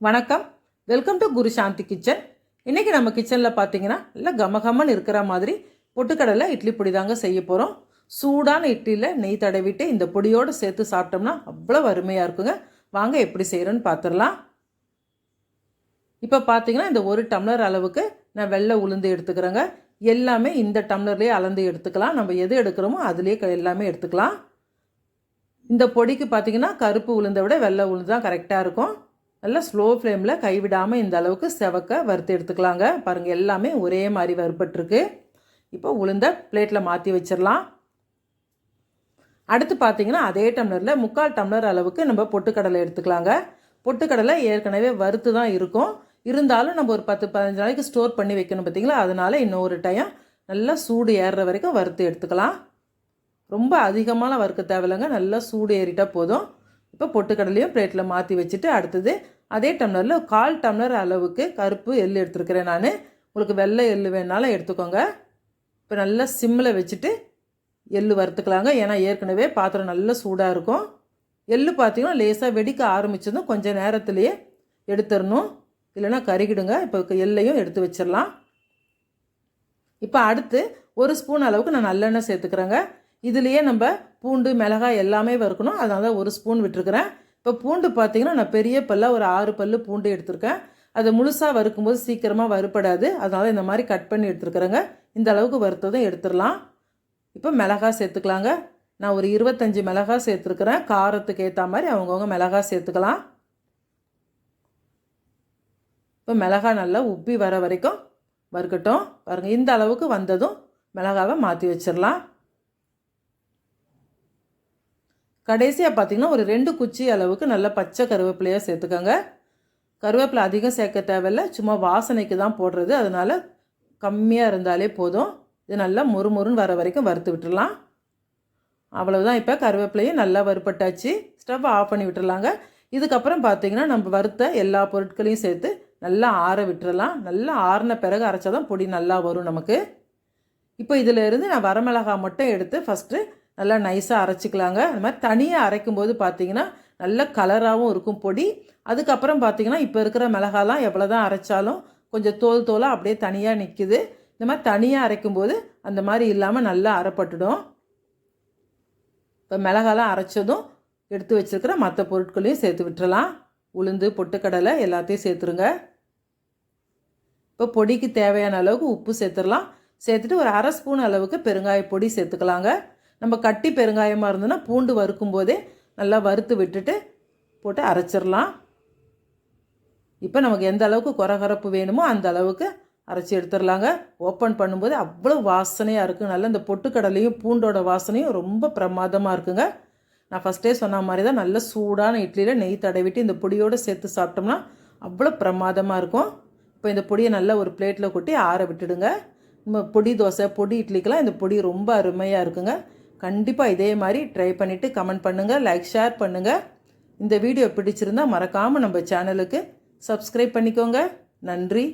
வணக்கம். Welcome to Guru Shanthi kitchen இன்றைக்கி நம்ம கிச்சனில் பார்த்தீங்கன்னா நல்லா கமகமன் இருக்கிற மாதிரி பொட்டுக்கடலை இட்லி பொடி தாங்க செய்ய போகிறோம் சூடான இட்லியில் நெய் தடவிட்டு இந்த பொடியோடு சேர்த்து சாப்பிட்டோம்னா அவ்வளோ அருமையாக இருக்குங்க. வாங்க எப்படி செய்கிறோன்னு பார்த்துடலாம் இப்போ பார்த்தீங்கன்னா இந்த ஒரு டம்ளர் அளவுக்கு நான் வெள்ளை உளுந்து எடுத்துக்கிறேங்க. எல்லாமே இந்த டம்ளர்லேயே அளந்து எடுத்துக்கலாம். நம்ம எது எடுக்கிறோமோ அதுலேயே க- எல்லாமே எடுத்துக்கலாம். இந்த பொடிக்கு பார்த்தீங்கன்னா கருப்பு உளுந்தை விட வெள்ளை உளுந்து தான் கரெக்டாக இருக்கும். நல்லா ஸ்லோ ஃப்ளேமில் கைவிடாமல் இந்த அளவுக்கு செவக்க வறுத்து எடுத்துக்கலாங்க. பாருங்கள் எல்லாமே ஒரே மாதிரி வறுபட்டுருக்கு. இப்போ உளுந்த பிளேட்டில் மாற்றி வச்சிடலாம். அடுத்து பார்த்தீங்கன்னா அதே டம்ளரில் முக்கால் டம்ளர் அளவுக்கு நம்ம பொட்டுக்கடலை எடுத்துக்கலாங்க. பொட்டுக்கடலை ஏற்கனவே வறுத்து தான் இருக்கும். இருந்தாலும் நம்ம ஒரு பத்து பதினஞ்சு நாளைக்கு ஸ்டோர் பண்ணி வைக்கணும் பார்த்தீங்களா அதனால இன்னொரு டைம் நல்லா சூடு ஏறுற வரைக்கும் வறுத்து எடுத்துக்கலாம். ரொம்ப அதிகமான வறுக்க தேவையில்லைங்க. நல்லா சூடு ஏறிட்டால் போதும். இப்போ பொட்டுக்கடலையும் பிளேட்டில் மாற்றி வச்சுட்டு அடுத்தது அதே டம்ளரில் கால் டம்ளர் அளவுக்கு கருப்பு எள் எடுத்துருக்கிறேன் நான். உங்களுக்கு வெள்ளை எள் வேணாலும் எடுத்துக்கோங்க. இப்போ நல்லா சிம்மில் வச்சுட்டு எள் வறுத்துக்கலாங்க. ஏன்னா ஏற்கனவே பாத்திரம் நல்லா சூடாக இருக்கும். எள்ளு பார்த்தீங்கன்னா லேசாக வெடிக்க ஆரம்பிச்சதும் கொஞ்சம் நேரத்துலையே எடுத்துடணும். இல்லைன்னா கருகிடுங்க. இப்போ எள்ளையும் எடுத்து வச்சிடலாம். இப்போ அடுத்து ஒரு ஸ்பூன் அளவுக்கு நான் நல்லெண்ணெய் சேர்த்துக்கிறேங்க. இதுலேயே நம்ம பூண்டு மிளகாய் எல்லாமே வறுக்கணும். அதனால தான் ஒரு ஸ்பூன் விட்டுருக்குறேன். இப்போ பூண்டு பார்த்தீங்கன்னா நான் பெரிய பல்ல ஒரு ஆறு பல்லு பூண்டு எடுத்திருக்கேன். அதை முழுசாக வறுக்கும்போது சீக்கிரமாக வறுப்படாது அதனால் இந்த மாதிரி கட் பண்ணி எடுத்துருக்குறேங்க. இந்த அளவுக்கு வறுத்ததும் எடுத்துடலாம். இப்போ மிளகாய் சேர்த்துக்கலாங்க. நான் ஒரு இருபத்தஞ்சி மிளகாய் சேர்த்துருக்குறேன். காரத்துக்கு ஏற்ற மாதிரி அவங்கவுங்க மிளகாய் சேர்த்துக்கலாம். இப்போ மிளகாய் நல்லா உப்பி வர வரைக்கும் வறுக்கட்டும். பாருங்கள் இந்த அளவுக்கு வந்ததும் மிளகாவை மாற்றி வச்சிடலாம். கடைசியாக பார்த்தீங்கன்னா ஒரு ரெண்டு குச்சி அளவுக்கு நல்ல பச்சை கருவேப்பிலையாக சேர்த்துக்கோங்க. கருவேப்பிலை அதிகம் சேர்க்க தேவையில்ல. சும்மா வாசனைக்கு தான் போடுறது. அதனால் கம்மியாக இருந்தாலே போதும். இது நல்லா முறுமுறுன்னு வர வரைக்கும் வறுத்து விட்டுடலாம். அவ்வளவுதான் இப்போ கருவேப்பிலையும் நல்லா வறுப்பட்டாச்சு ஸ்டவ் ஆஃப் பண்ணி விட்டுடலாங்க இதுக்கப்புறம் பார்த்தீங்கன்னா நம்ம வறுத்த எல்லா பொருட்களையும் சேர்த்து நல்லா ஆற விட்டுறலாம். நல்லா ஆறின பிறகு அரைச்சா தான் பொடி நல்லா வரும் நமக்கு. இப்போ இதிலிருந்து நான் வரமிளகாய் மட்டும் எடுத்து ஃபஸ்ட்டு நல்லா நைஸாக அரைச்சிக்கலாங்க. அந்த மாதிரி தனியாக அரைக்கும் போது பார்த்தீங்கன்னா நல்ல கலராகவும் இருக்கும் பொடி. அதுக்கப்புறம் பார்த்தீங்கன்னா இப்போ இருக்கிற மிளகாலாம் எவ்வளோ தான் அரைச்சாலும் கொஞ்சம் தோல் தோலாக அப்படியே தனியாக நிற்கிது இந்த மாதிரி தனியாக அரைக்கும்போது அந்த மாதிரி இல்லாமல் நல்லா அரைப்பட்டுடும். இப்போ மிளகாலாம் அரைச்சதும் எடுத்து வச்சிருக்கிற மற்ற பொருட்களையும் சேர்த்து விட்டுறலாம். உளுந்து பொட்டுக்கடலை எல்லாத்தையும் சேர்த்துருங்க. இப்போ பொடிக்கு தேவையான அளவுக்கு உப்பு சேர்த்துடலாம். சேர்த்துட்டு ஒரு அரை ஸ்பூன் அளவுக்கு பெருங்காய பொடி சேர்த்துக்கலாங்க. நம்ம கட்டி பெருங்காயமாக இருந்ததுன்னா பூண்டு வறுக்கும் போதே நல்லா வறுத்து விட்டுட்டு போட்டு அரைச்சிடலாம். இப்போ நமக்கு எந்த அளவுக்கு குறகரப்பு வேணுமோ அந்த அளவுக்கு அரைச்சி எடுத்துடலாங்க. ஓப்பன் பண்ணும்போது அவ்வளோ வாசனையாக இருக்குது நல்லா இந்த பொட்டுக்கடலையும் பூண்டோட வாசனையும் ரொம்ப பிரமாதமாக இருக்குங்க. நான் ஃபஸ்ட்டே சொன்ன மாதிரி தான் நல்ல சூடான இட்லியில் நெய் தடவிட்டு இந்த பொடியோடு சேர்த்து சாப்பிட்டோம்னா அவ்வளோ பிரமாதமாக இருக்கும். இப்போ இந்த பொடியை நல்லா ஒரு பிளேட்டில் கொட்டி ஆற விட்டுடுங்க. நம்ம பொடி தோசை பொடி இட்லிக்கெல்லாம் இந்த பொடி ரொம்ப அருமையாக இருக்குங்க. கண்டிப்பாக இதே மாதிரி ட்ரை பண்ணிவிட்டு கமெண்ட் பண்ணுங்கள் லைக் ஷேர் பண்ணுங்கள் இந்த வீடியோ பிடிச்சிருந்தா மறக்காமல் நம்ம சேனலுக்கு சப்ஸ்கிரைப் பண்ணிக்கோங்க. நன்றி.